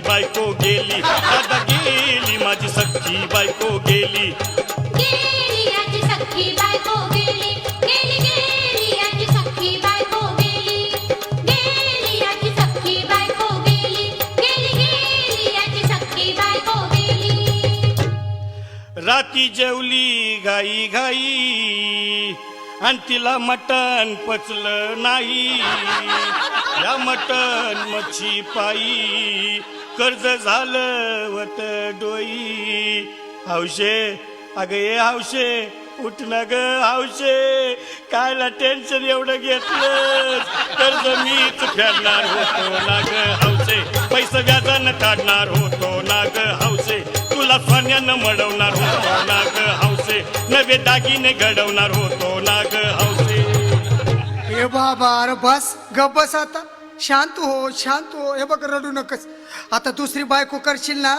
बायको गेली दादा गेली माझी सख्खी बायको गेली. बायको गेली याची सख्खी बायको गेली. राती जेवली घाई घाई आणि तिला मटण पचलं नाही. या मटन मच्छी पायी. कर्ज झालं वत डोई. हौशे अगं ये हौशे उठणं ग हौशे कायला टेन्शन एवढं घेतलं कर्ज मीच फेडणार होतो ना ग हौशे पैसे व्याजानं काढणार होतो ना ग हौशे तुला सोन्यानं मडवणार होतो ना ग हौसे नवे दागिने घडवणार होतो ना ग हौसे हे बाबा अरे बस गप बस आता. शांत हो शांत हो. हे बघ रडू नकस. आता दुसरी बायको करशील ना